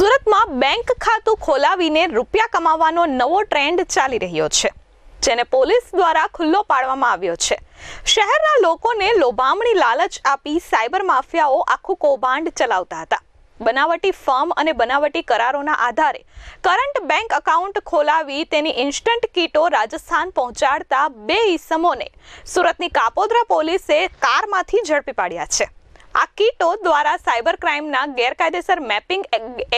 સુરતમાં બેંક ખાતું ખોલાવીને રૂપિયા કમાવાનો નવો ટ્રેન્ડ ચાલી રહ્યો છે, જેને પોલીસ દ્વારા ખુલ્લો પાડવામાં આવ્યો છે. શહેરના લોકોને લોભામણી લાલચ આપી સાયબર માફિયાઓ આખું કૌભાંડ ચલાવતા હતા. બનાવટી ફર્મ અને બનાવટી કરારોના આધારે કરંટ બેંક એકાઉન્ટ ખોલાવી તેની ઇન્સ્ટન્ટ કીટો રાજસ્થાન પહોંચાડતા બે ઈસમોને સુરતની કાપોદ્રા પોલીસે કારમાંથી ઝડપી પાડ્યા છે. આ કીટો દ્વારા સાયબર ક્રાઇમના ગેરકાયદેસર મેપિંગ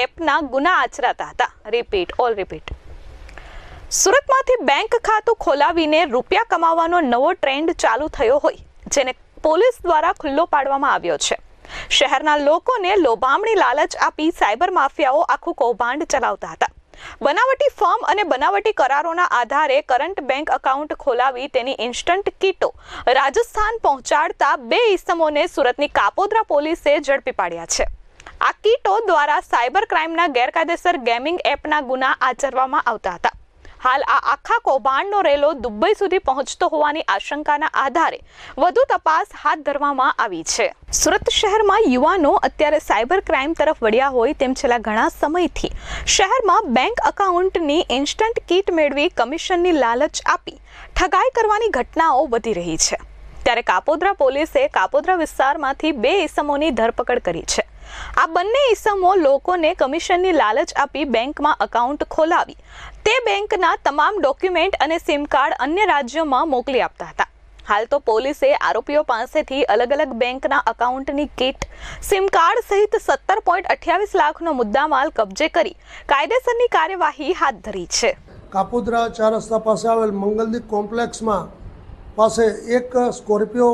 એપના ગુના આચરાતા હતા. રિપીટ ઓલ રિપીટ સુરતમાંથી બેંક ખાતું ખોલાવીને રૂપિયા કમાવાનો નવો ટ્રેન્ડ ચાલુ થયો હોય, જેને પોલીસ દ્વારા ખુલ્લો પાડવામાં આવ્યો છે. શહેરના લોકોને લોભામણી લાલચ આપી સાયબર માફિયાઓ આખું કૌભાંડ ચલાવતા હતા. બનાવટી ફર્મ અને બનાવટી કરારોના આધારે કરંટ બેંક એકાઉન્ટ ખોલાવી તેની ઇન્સ્ટન્ટ કીટો રાજસ્થાન પહોંચાડતા બે ઇસમોને સુરતની કાપોદ્રા પોલીસે ઝડપી પાડ્યા છે. આ કીટો દ્વારા સાયબર ક્રાઇમના ગેરકાયદેસર ગેમિંગ એપના ગુના આચરવામાં આવતા હતા. હાલ આ આખા કૌભાંડનો રેલો દુબઈ સુધી પહોંચતો હોવાની આશંકાના આધારે વધુ તપાસ હાથ ધરવામાં આવી છે. સુરત શહેરમાં યુવાનો અત્યારે સાયબર ક્રાઇમ તરફ વળ્યા હોય તેમ છેલ્લા ઘણા સમયથી શહેરમાં બેંક એકાઉન્ટની ઇન્સ્ટન્ટ કીટ મેળવી કમિશનની લાલચ આપી ઠગાઈ કરવાની ઘટનાઓ વધી રહી છે. ત્યારે કાપોદ્રા પોલીસે કાપોદ્રા વિસ્તારમાંથી બે ઇસમોની ધરપકડ કરી છે. આ બંને ઇસમો લોકોને કમિશનની લાલચ આપી બેંકમાં એકાઉન્ટ ખોલાવી તે બેંકના તમામ ડોક્યુમેન્ટ અને સિમ કાર્ડ અન્ય રાજ્યોમાં મોકલી આપતા હતા. હાલ તો પોલીસે આરોપીઓ પાસેથી અલગ અલગ બેંકના અકાઉન્ટની કિટ, સિમ કાર્ડ સહિત સત્તર પોઈન્ટ અઠ્યાવીસ લાખનો મુદ્દામાલ કબજે કરી કાયદેસરની કાર્યવાહી હાથ ધરી છે. કાપોદ્રા ચાર રસ્તા પાસે આવેલ મંગલદીપ કોમ્પ્લેક્સમાં પાસે એક સ્કોર્પિયો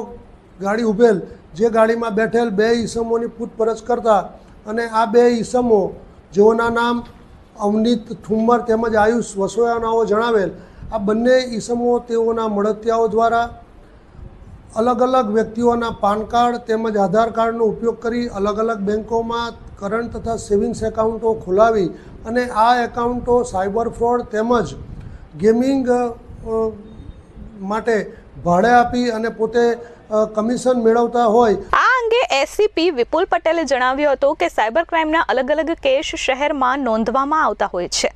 ગાડી ઉભેલ, જે ગાડીમાં બેઠેલ બે ઈસમોની પૂછપરછ કરતા અને આ બે ઈસમો, જેઓના નામ અવનીત ઠુમ્મર તેમજ આયુષ વસોયાનાઓ જણાવેલ, આ બંને ઈસમો તેઓના મળતિયાઓ દ્વારા અલગ અલગ વ્યક્તિઓના પાન કાર્ડ તેમજ આધાર કાર્ડનો ઉપયોગ કરી અલગ અલગ બેન્કોમાં કરંટ તથા સેવિંગ્સ એકાઉન્ટો ખોલાવી અને આ એકાઉન્ટો સાયબર ફ્રોડ તેમજ ગેમિંગ માટે ભાડે આપી અને પોતે કમિશન મેળવતા હોય. આ એસીપી વિપુલ પટેલે જણાવ્યું હતું કે સાયબર ક્રાઇમના અલગ અલગ કેસ શહેરમાં નોંધવામાં આવતા હોય છે.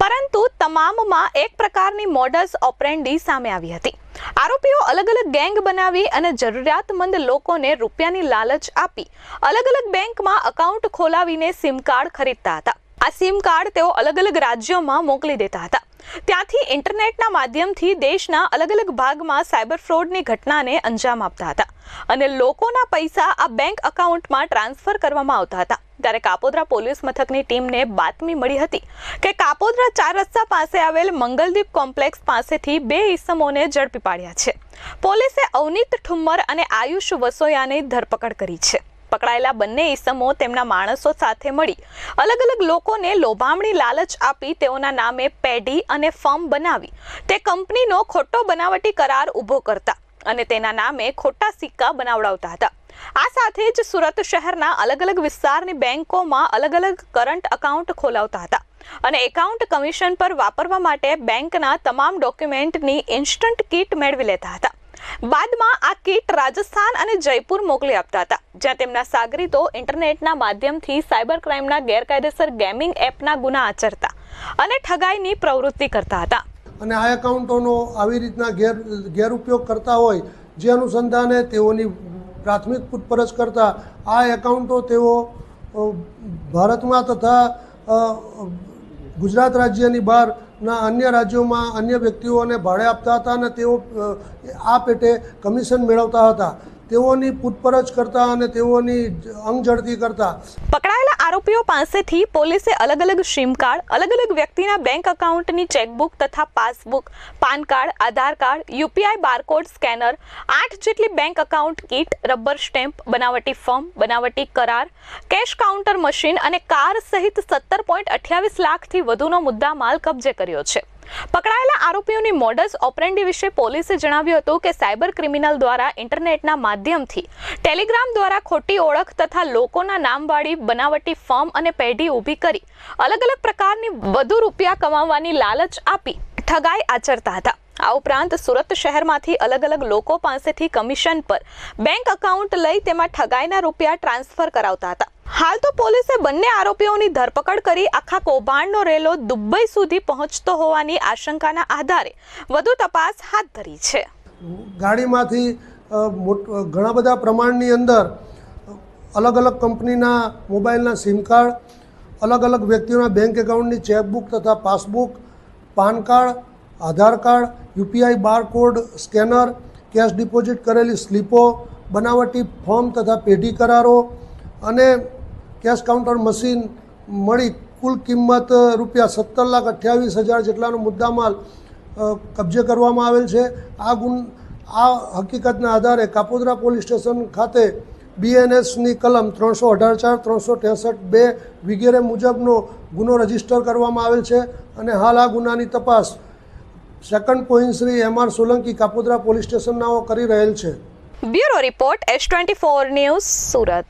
પરંતુ તમામમાં એક પ્રકારની મોડસ ઓપરેન્ડી સામે આવી હતી. આરોપીઓ અલગ અલગ ગેંગ બનાવી અને જરૂરિયાતમંદ લોકોને રૂપિયાની લાલચ આપી અલગ અલગ બેંકમાં એકાઉન્ટ ખોલાવીને સિમ કાર્ડ ખરીદતા હતા. આ સિમ કાર્ડ તેઓ અલગ અલગ રાજ્યોમાં મોકલી દેતા હતા. ત્યાંથી ઇન્ટરનેટના માધ્યમથી દેશના અલગ અલગ ભાગમાં સાયબર ફ્રોડની ઘટનાને અંજામ આપતા હતા અને લોકોના પૈસા આ બેંક એકાઉન્ટમાં ટ્રાન્સફર કરવામાં આવતા હતા. ત્યારે કાપોદ્રા પોલીસ મથકની ટીમને બાતમી મળી હતી કે કાપોદ્રા ચાર રસ્તા પાસે આવેલ મંગલદીપ કોમ્પ્લેક્સ પાસેથી બે ઈસમોને ઝડપી પાડ્યા છે. પોલીસે અવનીત ઠુમ્મર અને આયુષ વસોયાની ધરપકડ કરી છે. પકડાયેલા બંને ઈસમો તેમના માણસો સાથે મળી. અલગ અલગ લોકોને લોભામણી લાલચ આપી તેઓના નામે પેઢી અને ફર્મ બનાવી. તે કંપનીનો ખોટો બનાવટી કરાર ઊભો કરતા અને તેના નામે ખોટા સિક્કા બનાવડાવતા હતા. આ સાથે જ સુરત શહેરના અલગ અલગ વિસ્તારની બેંકોમાં અલગ અલગ કરંટ એકાઉન્ટ ખોલાવતા હતા અને એકાઉન્ટ કમિશન પર વાપરવા માટે બેંકના તમામ ડોક્યુમેન્ટની ઇન્સ્ટન્ટ કીટ મેળવી લેતા હતા. બાદમાં આ કીટ રાજસ્થાન અને જયપુર મોકલી આપતા હતા. જ્યાં તેમના સાગરીતો ઇન્ટરનેટના માધ્યમથી સાયબર ક્રાઇમના ગેરકાયદેસર ગેમિંગ એપના ગુના આચરતા અને ઠગાઈની પ્રવૃત્તિ કરતા હતા. અને આ એકાઉન્ટોનો આવી રીતના ગેર, ગેરઉપયોગ કરતા હોય, જે અનુસંધાને તેઓની પ્રાથમિક પૂછપરછ કરતા, આ એકાઉન્ટો તેઓ ભારતમાં તથા ગુજરાત રાજ્યની બહારના અન્ય રાજ્યોમાં અન્ય વ્યક્તિઓને ભાડે આપતા હતા અને તેઓ આ પેટે કમિશન મેળવતા હતા. તેઓની પૂછપરછ કરતા અને તેઓની અંગઝડતી કરતા. પકડાયેલા આરોપીઓ પાસેથી પોલીસે અલગ અલગ સિમ કાર્ડ, અલગ અલગ વ્યક્તિના બેંક એકાઉન્ટની ચેકબુક તથા passbook, PAN card, Aadhaar card, UPI barcode scanner, આઠ જેટલી bank account kit, rubber stamp, બનાવટી ફોર્મ, બનાવટી કરાર, કેશ કાઉન્ટર મશીન અને કાર સહિત સત્તર પોઈન્ટ અઠ્યાવીસ લાખથી વધુનો મુદ્દામાલ કબજે કર્યો છે. પકડાયેલા આરોપીઓની મોડસ ઓપરેન્ડી વિશે પોલીસે જણાવ્યું હતું કે સાયબર ક્રિમિનલ દ્વારા ઇન્ટરનેટના માધ્યમથી ટેલિગ્રામ દ્વારા ખોટી ઓળખ તથા લોકોના નામવાળી બનાવટી ફોર્મ અને પેઢી ઊભી કરી અલગ અલગ પ્રકારની વધુ રૂપિયા કમાવવાની લાલચ આપી ઠગાઈ આચરતા હતા. આ ઉપરાંત સુરત શહેરમાંથી અલગ અલગ લોકો પાસેથી કમિશન પર બેંક એકાઉન્ટ લઈ તેમાં ઠગાઈના રૂપિયા ટ્રાન્સફર કરાવતા હતા. હાલ તો પોલીસે બંને આરોપીઓની ધરપકડ કરી આખા કૌભાંડનો રેલો દુબઈ સુધી પહોંચતો હોવાની આશંકાના આધારે વધુ તપાસ હાથ ધરી છે. ગાડીમાંથી ઘણા બધા પ્રમાણની અંદર અલગ અલગ કંપનીના મોબાઈલના સિમ કાર્ડ, અલગ અલગ વ્યક્તિઓના બેંક એકાઉન્ટની ચેકબુક તથા passbook, PAN card, Aadhaar card, UPI barcode, scanner, cash deposit કરેલી સ્લીપો, બનાવટી ફોર્મ તથા પેઢી કરારો અને કેશ કાઉન્ટર મશીન મળી કુલ કિંમત રૂપિયા સત્તર લાખ અઠ્યાવીસ હજાર જેટલાનો મુદ્દામાલ કબજે કરવામાં આવેલ છે. આ ગુન, આ હકીકતના આધારે કાપોદ્રા પોલીસ સ્ટેશન ખાતે બીએનએસની કલમ ત્રણસો અઢાર ચાર, ત્રણસો ત્રેસઠ બે વગેરે મુજબનો ગુનો રજિસ્ટર કરવામાં આવેલ છે અને હાલ આ ગુનાની તપાસ second point Shri M R Solanki Kapodra police સ્ટેશનનાઓ કરી રહેલ છે. Bureau report S twenty four news Surat.